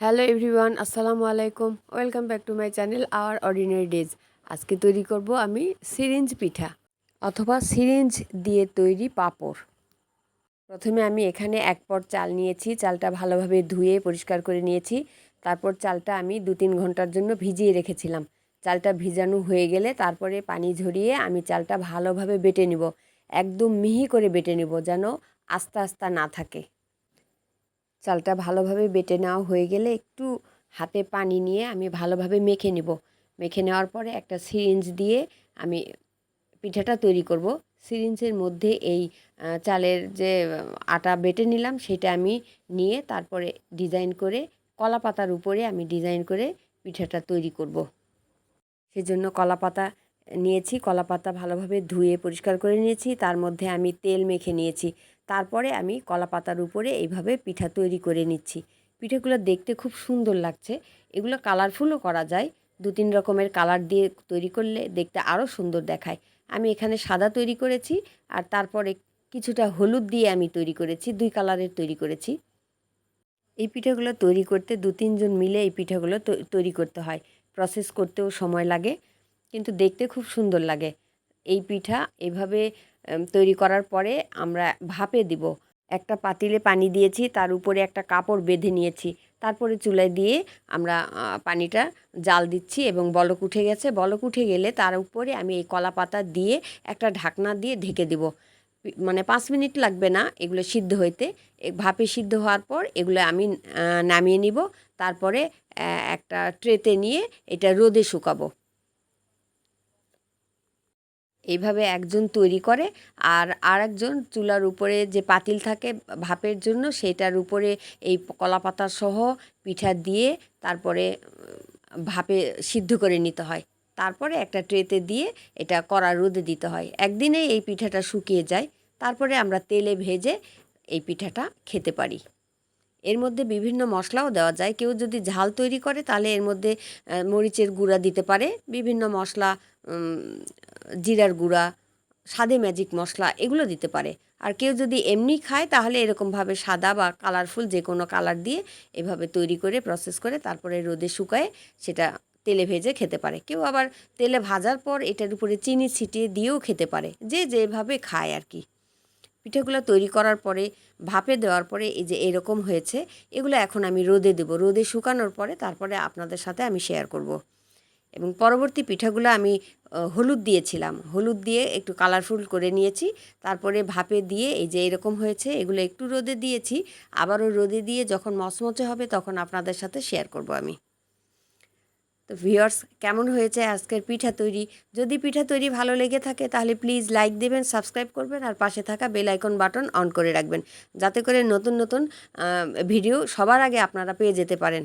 Hello everyone, আসসালামু আলাইকুম। Welcome back to my channel our ordinary days. আজকে তৈরি করব আমি সিরিঞ্জ পিঠা অথবা সিরিঞ্জ দিয়ে তৈরি পাঁপড়। প্রথমে আমি এখানে এক পট চাল নিয়েছি, চালটা ভালোভাবে ধুয়ে পরিষ্কার করে নিয়েছি। তারপর চালটা আমি দু তিন ঘণ্টার জন্য ভিজিয়ে রেখেছিলাম। চালটা ভিজানো হয়ে গেলে তারপরে পানি ঝরিয়ে আমি চালটা ভালোভাবে বেটে নিব। একদম মিহি করে বেটে নিব যেন আস্তে আস্তে না থাকে। চালটা ভালোভাবে বেটে নেওয়া হয়ে গেলে একটু হাতে পানি নিয়ে আমি ভালোভাবে মেখে নিব। মেখে নেওয়ার পরে একটা সিরিঞ্জ দিয়ে আমি পিঠাটা তৈরি করব। সিরিঞ্জের মধ্যে এই চালের যে আটা বেটে নিলাম সেটা আমি নিয়ে তারপরে ডিজাইন করে কলা পাতার উপরে আমি ডিজাইন করে পিঠাটা তৈরি করব। সেজন্য কলা পাতা নিয়েছি। কলা পাতা ভালোভাবে ধুয়ে পরিষ্কার করে নিয়েছি। তার মধ্যে আমি তেল মেখে নিয়েছি। তারপরে আমি কলা পাতার উপরে এইভাবে পিঠা তৈরি করে নিচ্ছি। পিঠেগুলো দেখতে খুব সুন্দর লাগছে। এগুলো কালারফুলও করা যায়। দু তিন রকমের কালার দিয়ে তৈরি করলে দেখতে আরও সুন্দর দেখায়। আমি এখানে সাদা তৈরি করেছি আর তারপরে কিছুটা হলুদ দিয়ে আমি তৈরি করেছি, দুই কালারের তৈরি করেছি। এই পিঠাগুলো তৈরি করতে দু তিনজন মিলে এই পিঠাগুলো তৈরি করতে হয়। প্রসেস করতেও সময় লাগে, কিন্তু দেখতে খুব সুন্দর লাগে। এই পিঠা এভাবে তৈরি করার পরে আমরা ভাপে দিব। একটা পাতিলে পানি দিয়েছি, তার উপরে একটা কাপড় বেঁধে নিয়েছি। তারপরে চুলায় দিয়ে আমরা পানিটা জাল দিচ্ছি এবং বলক উঠে গেছে। বলক উঠে গেলে তার উপরে আমি এই কলা পাতা দিয়ে একটা ঢাকনা দিয়ে ঢেকে দিব। মানে পাঁচ মিনিট লাগবে না এগুলো সিদ্ধ হইতে। ভাপে সিদ্ধ হওয়ার পর এগুলো আমি নামিয়ে নিব। তারপরে একটা ট্রেতে নিয়ে এটা রোদে শুকাবো। এইভাবে একজন তৈরি করে আর আরেকজন চুলার উপরে যে পাতিল থাকে ভাপের জন্য সেটার উপরে এই কলাপাতা সহ পিঠা দিয়ে তারপরে ভাপে সিদ্ধ করে নিতে হয়। তারপরে একটা ট্রেতে দিয়ে এটা কড়া রোদে দিতে হয়। একদিনেই এই পিঠাটা শুকিয়ে যায়। তারপরে আমরা তেলে ভেজে এই পিঠাটা খেতে পারি। এর মধ্যে বিভিন্ন মশলাও দেওয়া যায়। কেউ যদি ঝাল তৈরি করে তাহলে এর মধ্যে মরিচের গুঁড়া দিতে পারে। বিভিন্ন মশলা জিরার গুঁড়া সাদে ম্যাজিক মশলা এগুলো দিতে পারে। আর কেউ যদি এমনি খায়, তাহলে এরকমভাবে সাদা বা কালারফুল যে কোনো কালার দিয়ে এভাবে তৈরি করে প্রসেস করে তারপরে রোদে শুকায় সেটা তেলে ভেজে খেতে পারে। কেউ আবার তেলে ভাজার পর এটার উপরে চিনি ছিটিয়ে দিয়েও খেতে পারে। যে যেভাবে খায় আর কি। পিঠেগুলো তৈরি করার পরে, ভাপে দেওয়ার পরে এই যে এরকম হয়েছে, এগুলো এখন আমি রোদে দেব। রোদে শুকানোর পরে তারপরে আপনাদের সাথে আমি শেয়ার করব। এবং পরবর্তী পিঠাগুলো আমি হলুদ দিয়েছিলাম। হলুদ দিয়ে একটু কালারফুল করে নিয়েছি। তারপরে ভাপে দিয়ে এই যে এরকম হয়েছে, এগুলো একটু রোদে দিয়েছি। আবারও রোদে দিয়ে যখন মচমচে হবে তখন আপনাদের সাথে শেয়ার করব আমি। তো ভিউয়ার্স কেমন হয়েছে আজকের পিঠা তৈরি? যদি পিঠা তৈরি ভালো লেগে থাকে তাহলে প্লিজ লাইক দেবেন সাবস্ক্রাইব করবেন আর পাশে থাকা বেল আইকন বাটন অন করে রাখবেন। যাতে করে নতুন নতুন ভিডিও সবার আগে আপনারা পেয়ে যেতে পারেন।